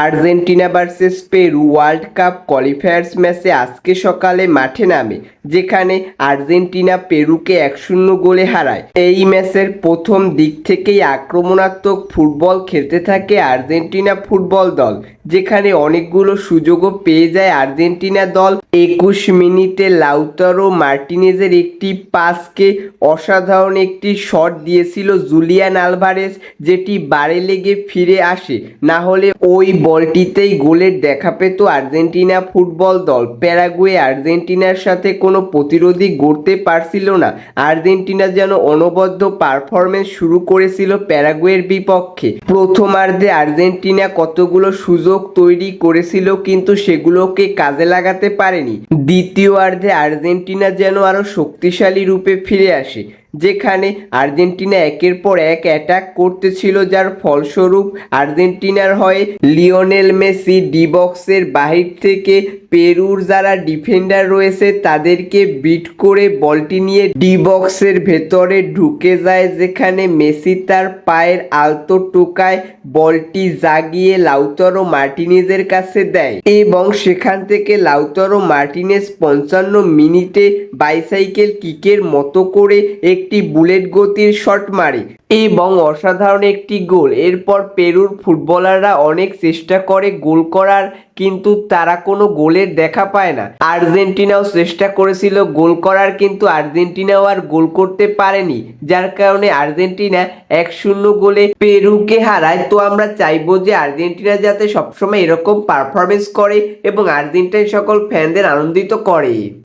Argentina versus Peru world cup qualifiers ম্যাচে আজকে সকালে মাঠে নামে, যেখানে আর্জেন্টিনা পেরুকে এক শূন্য গোলে হারায়। এই ম্যাচের প্রথম দিক থেকেই আক্রমণাত্মক ফুটবল খেলতে থাকে আর্জেন্টিনা ফুটবল দল, যেখানে অনেকগুলো সুযোগও পেয়ে যায় আর্জেন্টিনা দল। একুশ মিনিটে লাউতারো মার্টিনেজের একটি পাসকে অসাধারণ একটি শট দিয়েছিল জুলিয়ান আলভারেস, যেটি বারে লেগে ফিরে আসে। না হলে ওই বলটিতেই গোলের দেখা পেত আর্জেন্টিনা ফুটবল দল। প্যারাগুয়ে আর্জেন্টিনার সাথে কোনো প্রতিরোধী গড়তে পারছিল না। আর্জেন্টিনা যেন অনবদ্য পারফরমেন্স শুরু করেছিল প্যারাগুয়ের বিপক্ষে। প্রথমার্ধে আর্জেন্টিনা কতগুলো সুযোগ তৈরি করেছিল কিন্তু সেগুলোকে কাজে লাগাতে পারেনি। দ্বিতীয়ার্ধে আর্জেন্টিনা যেন আরও শক্তিশালী রূপে ফিরে আসে, যেখানে আর্জেন্টিনা একের পর এক অ্যাটাক করতেছিল, যার ফলস্বরূপ আর্জেন্টিনার হয়ে লিওনেল মেসি ডিবক্সের বাহির থেকে পেরুর যারা ডিফেন্ডার রয়েছে, তাদেরকে বিট করে বলটি নিয়ে ডিবক্সের ভেতরে ঢুকে যায়, যেখানে মেসি তার পায়ের আলতো টোকায় বলটি জাগিয়ে লাউতরো মার্টিনেজের কাছে দেয় এবং সেখান থেকে লাউতরো মার্টিনেজ পঞ্চান্ন মিনিটে বাইসাইকেল কিকের মতো করে একটি বুলেট গতির শট মারে এবং অসাধারণ একটি গোল। এরপর পেরুর ফুটবলাররা অনেক চেষ্টা করে গোল করার, কিন্তু তারা কোনো গোলের দেখা পায় না। আর্জেন্টিনাও চেষ্টা করেছিল গোল করার, কিন্তু আর্জেন্টিনাও আর গোল করতে পারেনি, যার কারণে আর্জেন্টিনা এক শূন্য গোলে পেরুকে হারায়। তো আমরা চাইব যে আর্জেন্টিনা যাতে সবসময় এরকম পারফরমেন্স করে এবং আর্জেন্টিনার সকল ফ্যানদের আনন্দিত করে